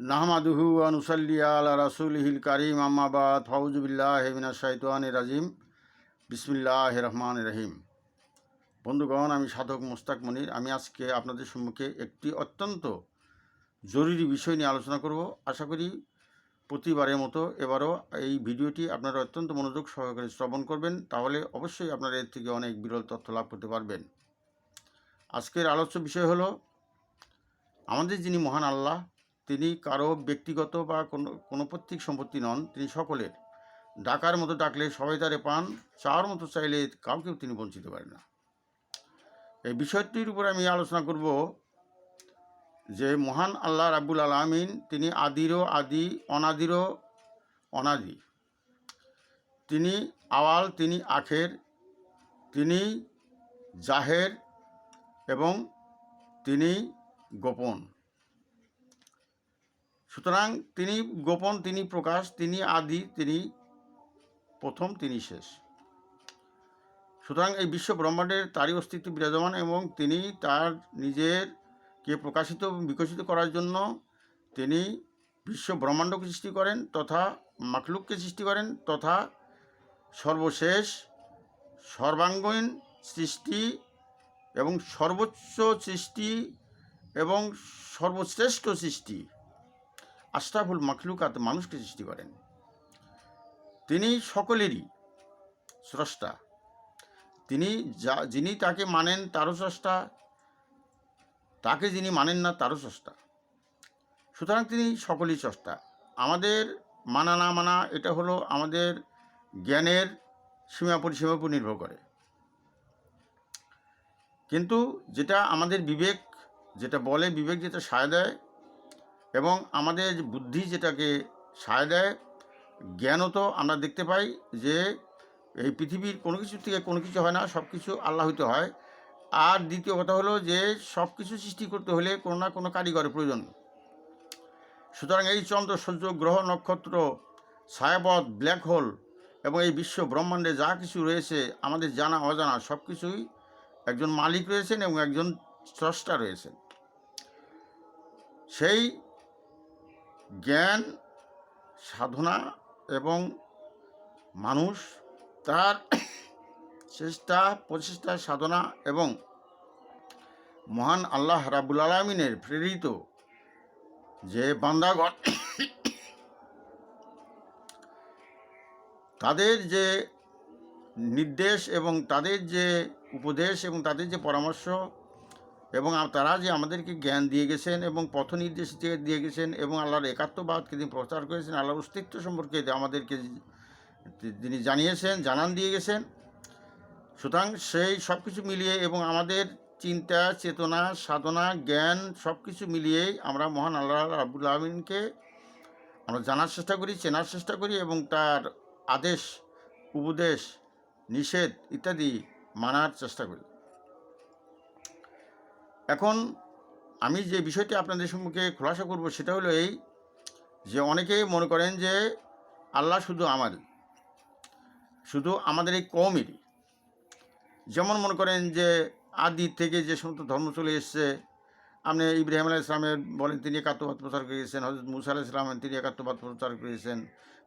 নাহমাদুহু আনুসাল্লি আলা রাসুলহিল কারিম আম্মাবাদ হেমিনা শাইতান রাজিম। বিসমিল্লাহ রহমান রহিম। বন্ধুগণ, আমি সাধক মোস্তাক মনির। আমি আজকে আপনাদের সম্মুখে একটি অত্যন্ত জরুরি বিষয় নিয়ে আলোচনা করব। আশা করি প্রতিবারের মতো এবারও এই ভিডিওটি আপনারা অত্যন্ত মনোযোগ সহকারে শ্রবণ করবেন। তাহলে অবশ্যই আপনারা এর থেকে অনেক বিরল তথ্য লাভ করতে পারবেন। আজকের আলোচ্য বিষয় হলো, আমাদের যিনি মহান আল্লাহ তিনি কারও ব্যক্তিগত বা কোনো কোনো পৈতৃক সম্পত্তি নন, তিনি সকলের। ডাকার মতো ডাকলে সবাই তারে পান, চাওয়ার মতো চাইলে কাউকেও তিনি বঞ্চিত পারেন না। এই বিষয়টির উপর আমি আলোচনা করব যে মহান আল্লাহ রাব্বুল আলমিন তিনি আদিরও আদি, অনাদিরও অনাদি। তিনি আওয়াল, তিনি আখের, তিনি জাহের এবং তিনি গোপন। সুতরাং তিনি গোপন, তিনি প্রকাশ, তিনি আদি, তিনি প্রথম, তিনি শেষ। সুতরাং এই বিশ্ব ব্রহ্মাণ্ডের তারই অস্তিত্ব বিরাজমান এবং তিনি তার নিজের কে প্রকাশিত, বিকশিত করার জন্য তিনি বিশ্ব ব্রহ্মাণ্ডকে সৃষ্টি করেন তথা মাখলুককে সৃষ্টি করেন তথা সর্বশেষ সর্বাঙ্গীন সৃষ্টি এবং সর্বোচ্চ সৃষ্টি এবং সর্বশ্রেষ্ঠ সৃষ্টি আশরাফুল মাখলুকাত মানুষকে সৃষ্টি করেন। তিনি সকলেরই স্রষ্টা। তিনি যা, যিনি তাকে মানেন তারও স্রষ্টা, তাকে যিনি মানেন না তারও স্রষ্টা। সুতরাং তিনি সকলেই স্রষ্টা। আমাদের মানা না মানা, এটা হলো আমাদের জ্ঞানের সীমা পরিসীমার উপর নির্ভর করে। কিন্তু যেটা আমাদের বিবেক, যেটা বলে বিবেক, যেটা সায় দেয় এবং আমাদের বুদ্ধি যেটাকে সায় দেয়, জ্ঞানও তো আমরা দেখতে পাই যে এই পৃথিবীর কোনো কিছু থেকে কোনো কিছু হয় না, সব কিছু আল্লাহ হইতে হয়। আর দ্বিতীয় কথা হলো যে সব কিছু সৃষ্টি করতে হলে কোনো না কোনো কারিগরের প্রয়োজন। সুতরাং এই চন্দ্র, সূর্য, গ্রহ, নক্ষত্র, ছায়াপথ, ব্ল্যাক হোল এবং এই বিশ্ব ব্রহ্মাণ্ডে যা কিছু রয়েছে, আমাদের জানা, অজানা সব কিছুই একজন মালিক রয়েছেন এবং একজন স্রষ্টা রয়েছেন। সেই জ্ঞান, সাধনা এবং মানুষ তার চেষ্টা, প্রচেষ্টা, সাধনা এবং মহান আল্লাহ রাবুল আলমিনের প্রেরিত যে বান্দাগণ তাদের যে নির্দেশ এবং তাদের যে উপদেশ এবং তাদের যে পরামর্শ এবং তারা যে আমাদেরকে জ্ঞান দিয়ে গেছেন এবং পথ নির্দেশ দিয়ে গেছেন এবং আল্লাহর একাত্মবাদকে তিনি প্রচার করেছেন, আল্লাহর অস্তিত্ব সম্পর্কে আমাদেরকে তিনি জানিয়েছেন, জানান দিয়ে গেছেন। সুতরাং সেই সব কিছু মিলিয়ে এবং আমাদের চিন্তা, চেতনা, সাধনা, জ্ঞান সব কিছু মিলিয়েই আমরা মহান আল্লাহ রাবুল আলমিনকে আমরা জানার চেষ্টা করি, চেনার চেষ্টা করি এবং তার আদেশ, উপদেশ, নিষেধ ইত্যাদি মানার চেষ্টা করি। এখন আমি যে বিষয়টি আপনাদের সম্মুখে খোলাসা করব সেটা হলো এই যে অনেকে মনে করেন যে আল্লাহ শুধু আমারই, শুধু আমাদের এই কমেরই যেমন মনে করেন যে আদি থেকে যে সমস্ত ধর্ম চলে এসছে, আপনি ইব্রাহিম আলাহ ইসলামের বলেন তিনি একাত্মবাদ প্রচার করে গেছেন হজরত মুসা আলাহ ইসলাম তিনি একাত্মবাদ প্রচার করেছেন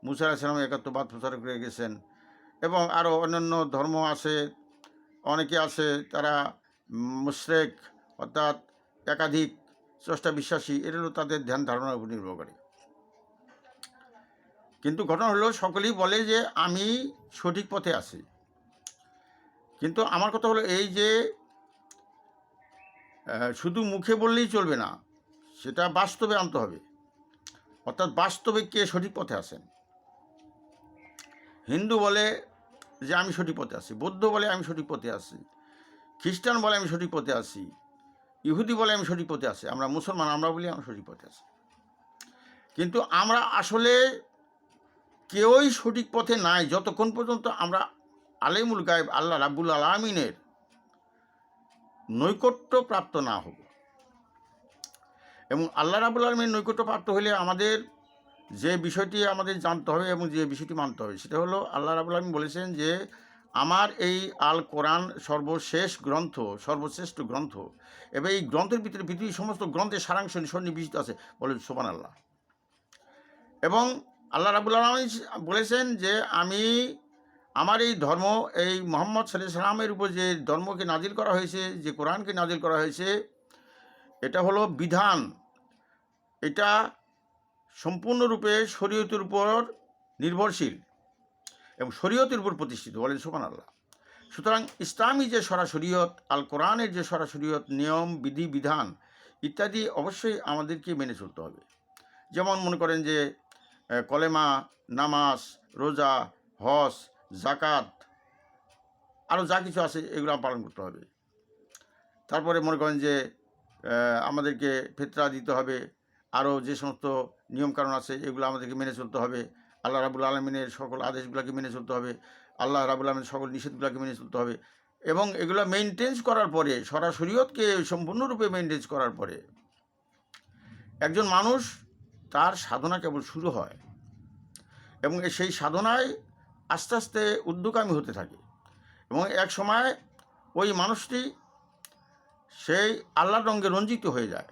মুসা আলাহ ইসলাম একাত্মবাদ প্রচার করে গেছেন এবং আরও অন্যান্য ধর্ম আছে, অনেকে আছে তারা মুশরেক অর্থাৎ একাধিক স্রষ্টা বিশ্বাসী এটা হলো তাদের ধ্যান ধারণার উপর নির্ভর করে। কিন্তু ঘটনা হলো, সকলেই বলে যে আমি সঠিক পথে আছি। কিন্তু আমার কথা হলো এই যে শুধু মুখে বললেই চলবে না, সেটা বাস্তবে আনতে হবে। অর্থাৎ বাস্তবে কে সঠিক পথে আছেন? হিন্দু বলে যে আমি সঠিক পথে আছি, বৌদ্ধ বলে আমি সঠিক পথে আছি, খ্রিস্টান বলে আমি সঠিক পথে আছি ইহুদি বলে আমি সঠিক পথে আছি, আমরা মুসলমান, আমরা বলি আমরা সঠিক পথে আছি। কিন্তু আমরা আসলে কেউই সঠিক পথে নাই, যতক্ষণ পর্যন্ত আমরা আলেমুল গায়েব, আল্লাহ রাব্বুল আলমিনের নৈকট্য প্রাপ্ত না হব। এবং আল্লাহ রাবুল আলমীর নৈকট্য প্রাপ্ত হলে আমাদের যে বিষয়টি আমাদের জানতে হবে এবং যে বিষয়টি মানতে হবে, সেটা হলো আল্লাহ রাবুল আলমী বলেছেন যে আমার এই আল কোরআন সর্বশেষ গ্রন্থ, সর্বশ্রেষ্ঠ গ্রন্থ, এবং এই গ্রন্থের ভিতরে পৃথিবীর সমস্ত গ্রন্থের সারাংশ সন্নিবেশিত আছে, বলে সোমান আল্লাহ এবং আল্লাহ রাবুল আলমী বলেছেন যে আমি, আমার এই ধর্ম, এই মোহাম্মদ সাল্লাহ সাল্লামের উপর যে ধর্মকে নাজিল করা হয়েছে, যে কোরআনকে নাজিল করা হয়েছে, এটা হলো বিধান। এটা সম্পূর্ণরূপে শরীয়তের উপর নির্ভরশীল। এবং শরীয়তের উপর প্রতিষ্ঠিত, বলেন সুমান আল্লাহ সুতরাং ইসলামী যে সরাসরিয়ত আল কোরআনের যে সরাসরিয়ত নিয়ম, বিধি, বিধান ইত্যাদি অবশ্যই আমাদেরকে মেনে চলতে হবে। যেমন মনে করেন যে কলেমা, নামাজ, রোজা, হজ জাকাত আরও যা কিছু আছে এগুলো পালন করতে হবে। তারপরে মনে করেন যে আমাদেরকে ফেতরা দিতে হবে। আরও যে সমস্ত নিয়মকানুন আছে এগুলো আমাদেরকে মেনে চলতে হবে। আল্লাহ রাবুল আলমিনের সকল আদেশগুলোকে মেনে চলতে হবে, আল্লাহ রাবুল আলমিনের সকল নিষেধগুলোকে মেনে চলতে হবে এবং এগুলো মেনটেন্স করার পরে সরাসরিয়তকে সম্পূর্ণরূপে মেনটেন্স করার পরে, একজন মানুষ তার সাধনা কেবল শুরু হয় এবং সেই সাধনায় আস্তে আস্তে উদ্যোগামী হতে থাকে এবং এক সময় ওই মানুষটি সেই আল্লাহর রঙে রঞ্জিত হয়ে যায়।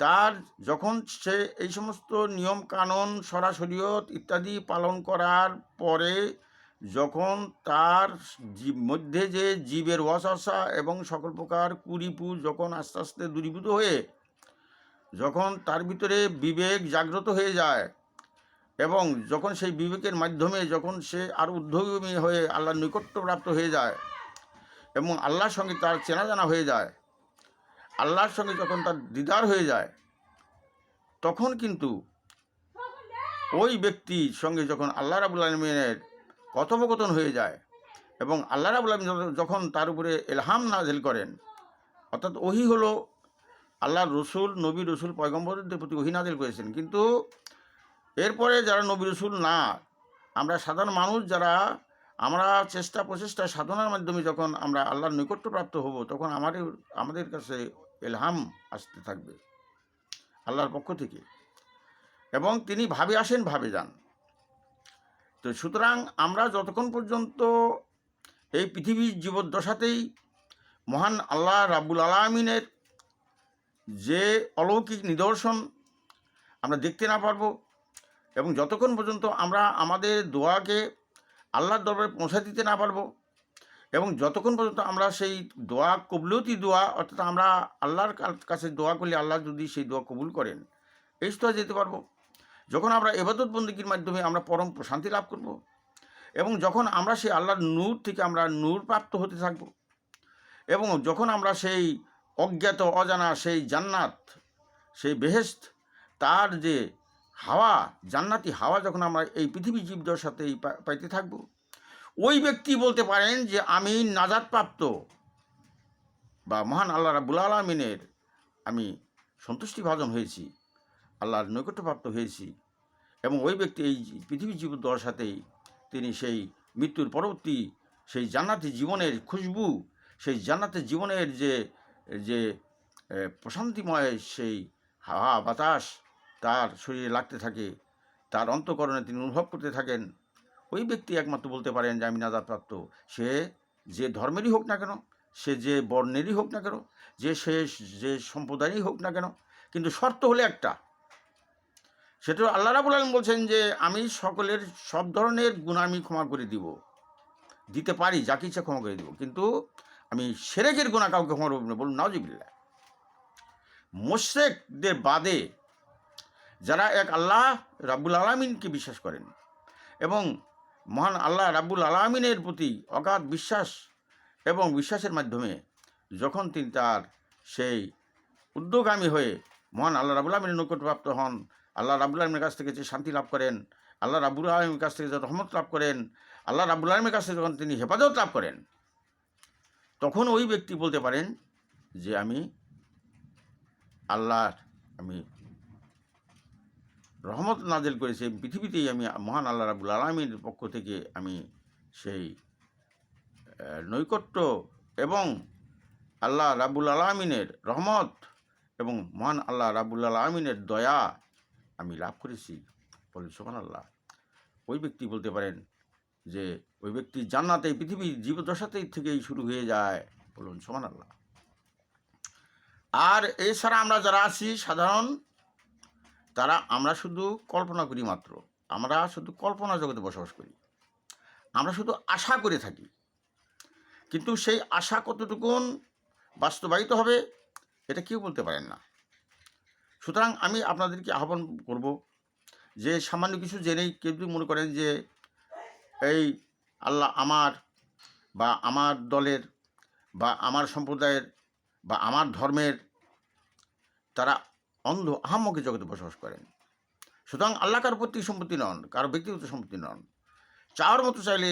তার যখন সে এই সমস্ত নিয়ম কানুন সরাসরিয়ত ইত্যাদি পালন করার পরে যখন তার মধ্যে যে জীবের ওয়াসা এবং সকল প্রকার কুরিপু যখন আস্তে আস্তে দূরীভূত হয়ে যখন তার ভিতরে বিবেক জাগ্রত হয়ে যায় এবং যখন সেই বিবেকের মাধ্যমে যখন সে আর উদ্যোগী হয়ে আল্লাহর নৈকট্যপ্রাপ্ত হয়ে যায় এবং আল্লাহর সঙ্গে তার চেনা জানা হয়ে যায় আল্লাহর সঙ্গে যখন তার দিদার হয়ে যায়, তখন কিন্তু ওই ব্যক্তির সঙ্গে যখন আল্লাহ রাবুল আলমিনের কথোপকথন হয়ে যায় এবং আল্লাহ রাবুল আলমিন যখন তার উপরে এলহাম নাজেল করেন, অর্থাৎ ওহি হলো আল্লাহর রসুল, নবী রসুল, পয়গম্বরদের প্রতি ওহি নাজেল করেছেন। কিন্তু এরপরে যারা নবী রসুল না, আমরা সাধারণ মানুষ যারা আমরা চেষ্টা প্রচেষ্টা সাধনার মাধ্যমে যখন আমরা আল্লাহর নৈকট্যপ্রাপ্ত হব, তখন আমাদের আমাদের কাছে এলহাম আসতে থাকবে, আল্লাহর পক্ষ থেকে। এবং তিনি ভাবে আসেন, ভাবে যান। তো সুতরাং আমরা যতক্ষণ পর্যন্ত এই পৃথিবীর জীবদ্দশাতেই মহান আল্লাহ রাব্বুল আলামিনের যে অলৌকিক নিদর্শন আমরা দেখতে না পারব, এবং যতক্ষণ পর্যন্ত আমরা আমাদের দোয়াকে আল্লাহর দরবারে পৌঁছা দিতে না পারব। এবং যতক্ষণ পর্যন্ত আমরা সেই দোয়া কবুলতি দোয়া, অর্থাৎ আমরা আল্লাহর কাছে দোয়া করলে আল্লাহ যদি সেই দোয়া কবুল করেন, এই স্তরে যেতে পারব। যখন আমরা এবাদত বন্দীগীর মাধ্যমে আমরা পরম প্রশান্তি লাভ করব, এবং যখন আমরা সেই আল্লাহর নূর থেকে আমরা নূর প্রাপ্ত হতে থাকব, এবং যখন আমরা সেই অজ্ঞাত, অজানা, সেই জান্নাত, সেই বেহেস্ত তার যে হাওয়া, জান্নাতি হাওয়া যখন আমরা এই পৃথিবী জীবদের সাথে পাইতে থাকব, ওই ব্যক্তি বলতে পারেন যে আমি নাজাদপ্রাপ্ত বা মহান আল্লাহ রাবুল আলমিনের আমি সন্তুষ্টি ভাজন হয়েছি, আল্লাহর নৈকট্যপ্রাপ্ত হয়েছি এবং ওই ব্যক্তি এই পৃথিবী জীব দর সাথেই তিনি সেই মৃত্যুর পরবর্তী সেই জান্নাতি জীবনের খুশবু, সেই জান্নাতের জীবনের যে যে প্রশান্তিময় সেই হাওয়া বাতাস তার শরীরে লাগতে থাকে, তার অন্তকরণে তিনি অনুভব করতে থাকেন, ওই ব্যক্তি একমাত্র বলতে পারেন যে, আমি নাজাদপ্রাপ্ত সে যে ধর্মেরই হোক না কেন, সে যে বর্ণেরই হোক না কেন, যে সে যে সম্প্রদায়েরই হোক না কেন, কিন্তু শর্ত হলে একটা। সেটা আল্লাহ রাবুল আলম বলছেন যে, আমি সকলের সব ধরনের গুণ আমি ক্ষমা করে দিব, দিতে পারি যাকে ইচ্ছা ক্ষমা করে দিব, কিন্তু আমি সেরেকের গুণা কাউকে ক্ষমা করব না। বলুন নাওজিবিল্লা মোশেকদের বাদে যারা এক আল্লাহ রাব্বুল আলমিনকে বিশ্বাস করেন এবং মহান আল্লাহ রাব্বুল আলমিনের প্রতি অগাধ বিশ্বাস এবং বিশ্বাসের মাধ্যমে যখন তিনি তার সেই উদ্যোগামী হয়ে মহান আল্লাহ রাবুল আলমিনের নৈকট্যপ্রাপ্ত হন, আল্লাহ রাবুল আলমের কাছ থেকে যে শান্তি লাভ করেন, আল্লাহ রাবুল আলমের কাছ থেকে যে রহমত লাভ করেন, আল্লাহ রাবুল আলমের কাছ থেকে যখন তিনি হেফাজত লাভ করেন, তখন ওই ব্যক্তি বলতে পারেন যে, আমি আল্লাহর, আমি রহমত নাজেল করেছি পৃথিবীতেই আমি মহান আল্লাহ রাবুল আলমীর পক্ষ থেকে আমি সেই নৈকট্য এবং আল্লাহ রাবুল আলমিনের রহমত এবং মহান আল্লাহ রাবুল আলমিনের দয়া আমি লাভ করেছি। বলেন সোহান আল্লাহ ওই ব্যক্তি বলতে পারেন যে, ওই ব্যক্তি জান্নাতে, পৃথিবীর জীবদশাতেই থেকেই শুরু হয়ে যায়। বলুন সোহান আল্লাহ আর এছাড়া আমরা যারা আছি, সাধারণ তারা, আমরা শুধু কল্পনা করি মাত্র। আমরা শুধু কল্পনা জগতে বসবাস করি। আমরা শুধু আশা করে থাকি। কিন্তু সেই আশা কতটুকুন বাস্তবায়িত হবে, এটা কেউ বলতে পারেন না। সুতরাং আমি আপনাদেরকে আহ্বান করব যে, সামান্য কিছু জেনেই কেউ যদি মনে করেন যে, এই আল্লাহ আমার বা আমার দলের বা আমার সম্প্রদায়ের বা আমার ধর্মের, তারা অন্ধ আহাম্মকে জগতে বসবাস করেন। সুতরাং আল্লাহ কারও প্রতি সম্পত্তি নন কারও ব্যক্তিগত সম্পত্তি নন। চাওয়ার মতো চাইলে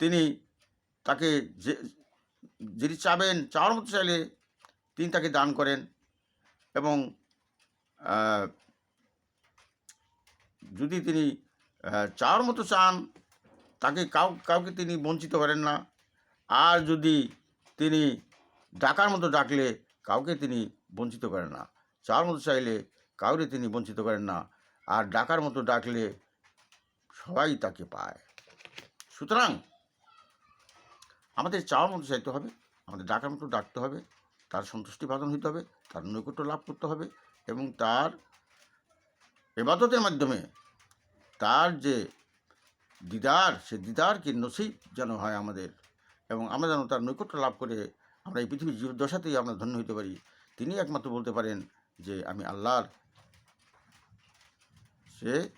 তিনি তাকে যে, যিনি চাবেন, চাওয়ার মতো চাইলে তিনি তাকে দান করেন এবং যদি তিনি চাওয়ার মতো চান, তাকে কাউ, কাউকে তিনি বঞ্চিত করেন না। আর যদি তিনি ডাকার মতো ডাকলে, কাউকে তিনি বঞ্চিত করেন না। চাওয়ার মতো চাইলে কাউরে তিনি বঞ্চিত করেন না। আর ডাকার মতো ডাকলে সবাই তাকে পায়। সুতরাং আমাদের চাওয়ার মতো চাইতে হবে, আমাদের ডাকার মতো ডাকতে হবে, তার সন্তুষ্টি বাদন হইতে হবে, তার নৈকট্য লাভ করতে হবে এবং তার এবাদতের মাধ্যমে তার যে দিদার, সে দিদারকে নসিব যেন হয় আমাদের এবং আমরা যেন তার নৈকট্য লাভ করে আমরা এই পৃথিবীর জীবদশাতেই আমরা ধন্য হইতে পারি। তিনি একমাত্র বলতে পারেন যে আমি আল্লাহর, সে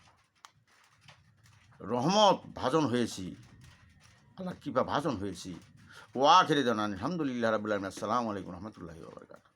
রহমত ভাজন হয়েছি। আল্লাহ কৃপা ভাজন হয়েছি। ওয়া খেরে জানান আলহামদুলিল্লাহ রাবুল্লাহ আসসালামু আলাইকুম রহমতুল্লাহি ওবরকাত